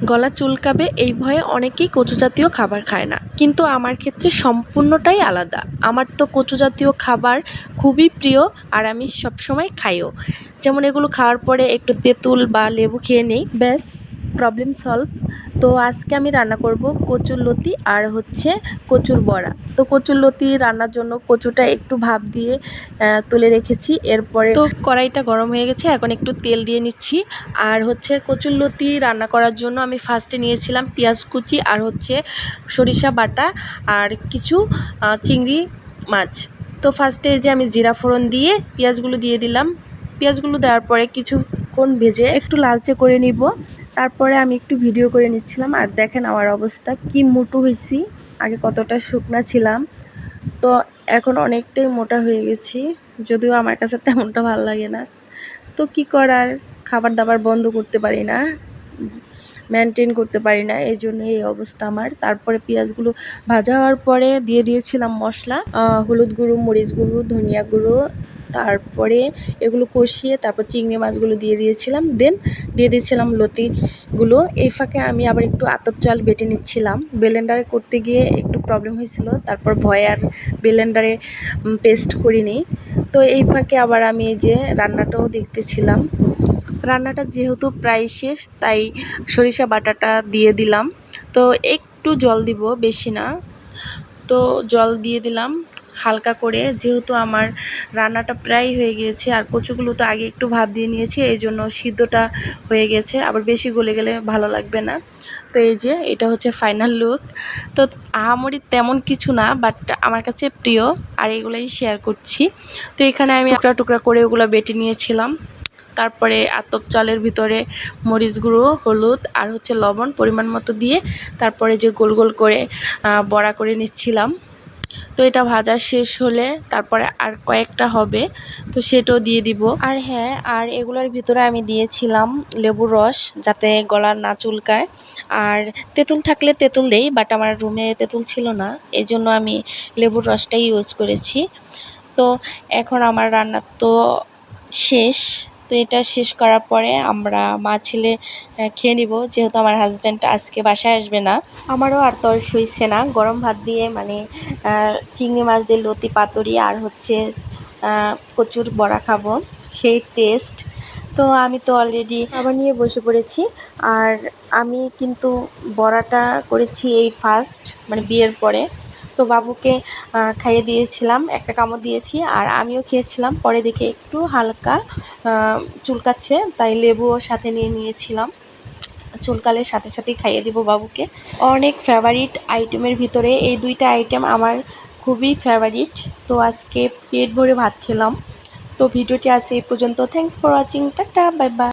গলা চুলকাবে এই ভয়ে অনেকেই কচু জাতীয় খাবার খায় না। কিন্তু আমার ক্ষেত্রে সম্পূর্ণটাই আলাদা। আমার তো কচু জাতীয় খাবার খুবই প্রিয় আর আমি সবসময় খাইও। যেমন এগুলো খাওয়ার পরে একটু তেঁতুল বা লেবু খেয়ে নিই। ব্যাস প্রবলেম সলভ তো আজকে আমি রান্না করব কচুর লতি আর হচ্ছে কচুর বড়া। তো কচুর লতি রান্নার জন্য কচুটা একটু ভাপ দিয়ে তুলে রেখেছি। এরপরে তো কড়াইটা গরম হয়ে গেছে, এখন একটু তেল দিয়ে নিচ্ছি। আর হচ্ছে কচুর লতি রান্না করার জন্য আমি ফার্স্টে নিয়েছিলাম পেঁয়াজ কুচি আর হচ্ছে সরিষা বাটা আর কিছু চিংড়ি মাছ। তো ফার্স্টে যে আমি জিরা ফোড়ন দিয়ে পেঁয়াজগুলো দিয়ে দিলাম। পেঁয়াজগুলো দেওয়ার পরে কিছুক্ষণ ভেজে একটু লালচে করে নিব। তারপরে আমি একটু ভিডিও করে নিচ্ছিলাম। আর দেখেন আমার অবস্থা, কি মোটু হয়েছি, আগে কতটা শুকনা ছিলাম। তো এখন অনেকটাই মোটা হয়ে গেছি, যদিও আমার কাছে তেমনটা ভালো লাগে না। তো কি করার, খাবার দাবার বন্ধ করতে পারি না মেনটেন করতে পারি না এই জন্য এই অবস্থা আমার। তারপরে পেঁয়াজগুলো ভাজা হওয়ার পরে দিয়ে দিয়েছিলাম মশলা হলুদ গুঁড়ো, মরিচ গুঁড়ো, ধনিয়া গুঁড়ো তারপরে এগুলো কষিয়ে তারপর চিংড়ি মাছগুলো দিয়ে দিয়েছিলাম। দেন দিয়ে দিয়েছিলাম লতিগুলো। এই ফাঁকে আমি আবার একটু আতপ চাল বেটে নিচ্ছিলাম। ব্লেন্ডারে করতে গিয়ে একটু প্রবলেম হয়েছিল। তারপর ভয়ে আর ব্লেন্ডারে পেস্ট করিনি। তো এই ফাঁকে আবার আমি এই যে রান্নাটাও দেখতেছিলাম। রান্নাটা যেহেতু প্রায় শেষ, তাই সরিষা বাটাটা দিয়ে দিলাম। তো একটু জল দিব, বেশি না। তো জল দিয়ে দিলাম। হালকা করে, যেহেতু আমার রান্নাটা প্রায় হয়ে গিয়েছে আর কচুগুলো তো আগে একটু ভাপ দিয়ে নিয়েছি, এই জন্য সিদ্ধটা হয়ে গেছে, আবার বেশি গলে গেলে ভালো লাগবে না। তো এই যে, এটা হচ্ছে ফাইনাল লুক তো আহামরি তেমন কিছু না বাট আমার কাছে প্রিয়, আর এগুলোই শেয়ার করছি। তো এখানে আমি টুকরা টুকরা করে ওগুলো বেটে নিয়েছিলাম। তারপরে আতপ চালের ভিতরে মরিচ গুঁড়ো, হলুদ আর হচ্ছে লবণ পরিমাণ মতো দিয়ে তারপরে যে গোল গোল করে বড়া করে নিচ্ছিলাম। তো এটা ভাজা শেষ হলে তারপরে আর কয়েকটা হবে, তো সেটাও দিয়ে দিব। আর হ্যাঁ আর এগুলোর ভিতরে আমি দিয়েছিলাম লেবুর রস যাতে গলা না চুলকায়। আর তেঁতুল থাকলে তেঁতুল দেই বাট আমার রুমে তেঁতুল ছিল না এই জন্য আমি লেবুর রসটাই ইউজ করেছি। তো এখন আমার রান্না তো শেষ। তো এটা শেষ করার পরে আমরা মা ছেলে খেয়ে নিব। যেহেতু আমার হাজব্যান্ড আজকে বাসায় আসবে না। আমারও আর তর সইছে না। গরম ভাত দিয়ে মানে চিংড়ি মাছ দিয়ে লতি পাতুরি আর হচ্ছে কচুর বড়া খাব। সেই টেস্ট তো আমি তো অলরেডি খাবার নিয়ে বসে পড়েছি। আর আমি কিন্তু বড়াটা করেছি এই ফার্স্ট মানে বিয়ের পরে। তো বাবুকে খাইয়ে দিয়েছিলাম, একটা কামড় দিয়েছি, আর আমিও খেয়েছিলাম। পরে দেখে একটু হালকা চুলকাচ্ছে, তাই লেবুও সাথে নিয়ে নিয়েছিলাম। চুলকালে সাথে সাথেই খাইয়ে দিব বাবুকে। অনেক ফেভারিট আইটেমের ভিতরে এই দুইটা আইটেম আমার খুবই ফেভারিট তো আজকে পেট ভরে ভাত খেলাম। তো ভিডিওটি আছে এই পর্যন্ত। Thanks for watching tata bye bye